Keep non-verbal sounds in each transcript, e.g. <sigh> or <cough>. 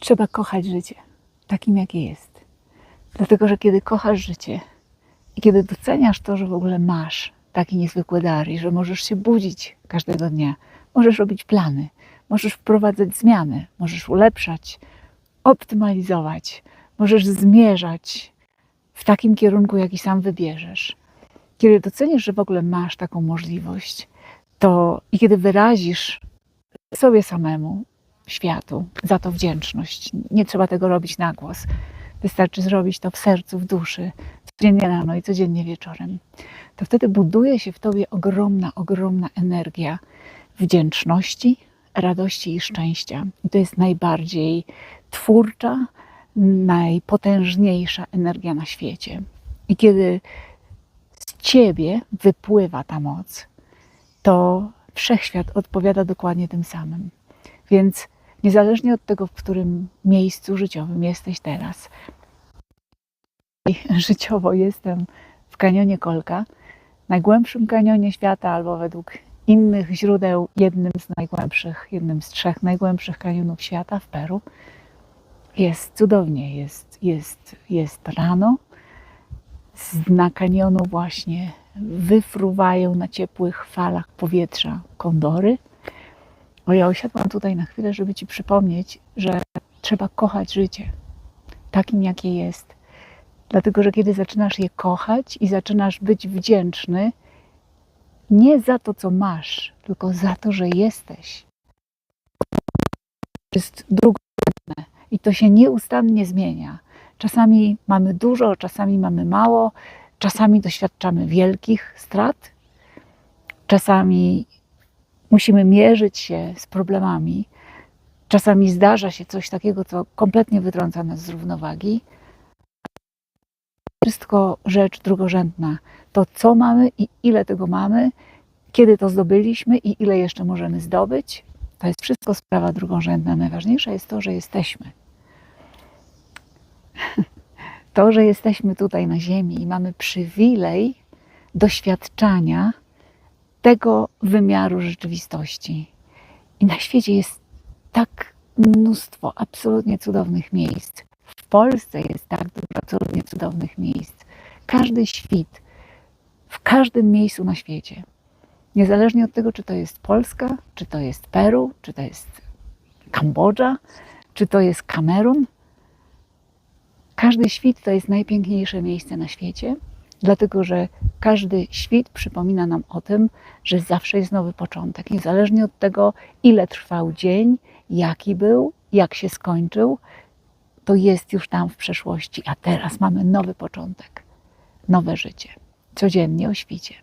Trzeba kochać życie takim, jakie jest. Dlatego, że kiedy kochasz życie i kiedy doceniasz to, że w ogóle masz taki niezwykły dar i że możesz się budzić każdego dnia, możesz robić plany, możesz wprowadzać zmiany, możesz ulepszać, optymalizować, możesz zmierzać w takim kierunku, jaki sam wybierzesz. Kiedy docenisz, że w ogóle masz taką możliwość, to i kiedy wyrazisz sobie samemu, światu za to wdzięczność, nie trzeba tego robić na głos. Wystarczy zrobić to w sercu, w duszy, codziennie rano i codziennie wieczorem. To wtedy buduje się w tobie ogromna, ogromna energia wdzięczności, radości i szczęścia. I to jest najbardziej twórcza, najpotężniejsza energia na świecie. I kiedy z ciebie wypływa ta moc, to wszechświat odpowiada dokładnie tym samym. Więc niezależnie od tego, w którym miejscu życiowym jesteś teraz, <laughs> życiowo jestem w kanionie Kolka, najgłębszym kanionie świata, albo według innych źródeł jednym z najgłębszych, jednym z trzech najgłębszych kanionów świata w Peru. Jest cudownie, jest, jest, jest rano. Z dna kanionu właśnie wyfruwają na ciepłych falach powietrza kondory. O, ja osiadłam tutaj na chwilę, żeby Ci przypomnieć, że trzeba kochać życie takim, jakie jest. Dlatego, że kiedy zaczynasz je kochać i zaczynasz być wdzięczny, nie za to, co masz, tylko za to, że jesteś. Jest drugorzędne i to się nieustannie zmienia. Czasami mamy dużo, czasami mamy mało, czasami doświadczamy wielkich strat, czasami musimy mierzyć się z problemami, czasami zdarza się coś takiego, co kompletnie wytrąca nas z równowagi. Wszystko rzecz drugorzędna. To, co mamy i ile tego mamy, kiedy to zdobyliśmy i ile jeszcze możemy zdobyć, to jest wszystko sprawa drugorzędna. Najważniejsze jest to, że jesteśmy. <laughs> To, że jesteśmy tutaj na Ziemi i mamy przywilej doświadczania tego wymiaru rzeczywistości. I na świecie jest tak mnóstwo absolutnie cudownych miejsc. W Polsce jest tak dużo absolutnie cudownych miejsc. Każdy świt, w każdym miejscu na świecie. Niezależnie od tego, czy to jest Polska, czy to jest Peru, czy to jest Kambodża, czy to jest Kamerun. Każdy świt to jest najpiękniejsze miejsce na świecie, dlatego że każdy świt przypomina nam o tym, że zawsze jest nowy początek. Niezależnie od tego, ile trwał dzień, jaki był, jak się skończył, to jest już tam w przeszłości, a teraz mamy nowy początek, nowe życie, codziennie o świcie.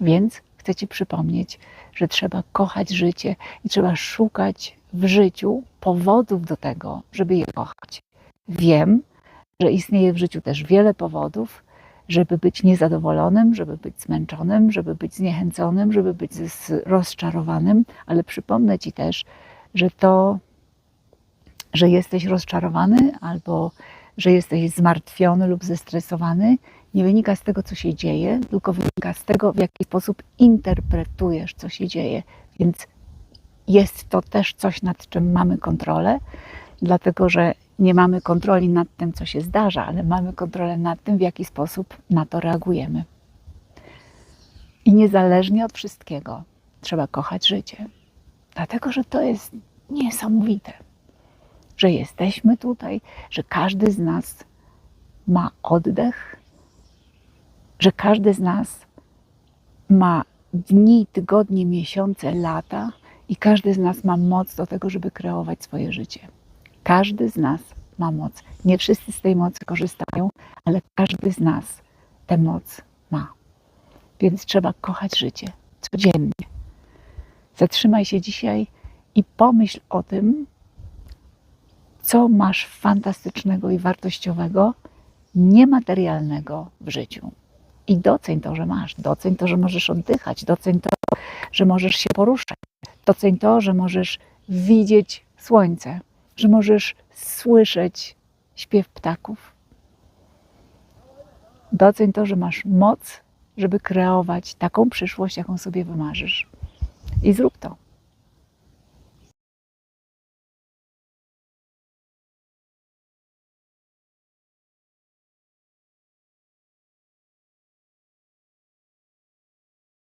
Więc chcę Ci przypomnieć, że trzeba kochać życie i trzeba szukać w życiu powodów do tego, żeby je kochać. Wiem, że istnieje w życiu też wiele powodów, żeby być niezadowolonym, żeby być zmęczonym, żeby być zniechęconym, żeby być rozczarowanym, ale przypomnę Ci też, że to, że jesteś rozczarowany albo że jesteś zmartwiony lub zestresowany, nie wynika z tego, co się dzieje, tylko wynika z tego, w jaki sposób interpretujesz, co się dzieje. Więc jest to też coś, nad czym mamy kontrolę, dlatego że nie mamy kontroli nad tym, co się zdarza, ale mamy kontrolę nad tym, w jaki sposób na to reagujemy. I niezależnie od wszystkiego trzeba kochać życie, dlatego że to jest niesamowite, że jesteśmy tutaj, że każdy z nas ma oddech, że każdy z nas ma dni, tygodnie, miesiące, lata i każdy z nas ma moc do tego, żeby kreować swoje życie. Każdy z nas ma moc. Nie wszyscy z tej mocy korzystają, ale każdy z nas tę moc ma. Więc trzeba kochać życie codziennie. Zatrzymaj się dzisiaj i pomyśl o tym, co masz fantastycznego i wartościowego, niematerialnego w życiu. I doceń to, że masz. Doceń to, że możesz oddychać. Doceń to, że możesz się poruszać. Doceń to, że możesz widzieć słońce że możesz słyszeć śpiew ptaków. Doceń to, że masz moc, żeby kreować taką przyszłość, jaką sobie wymarzysz. I zrób to.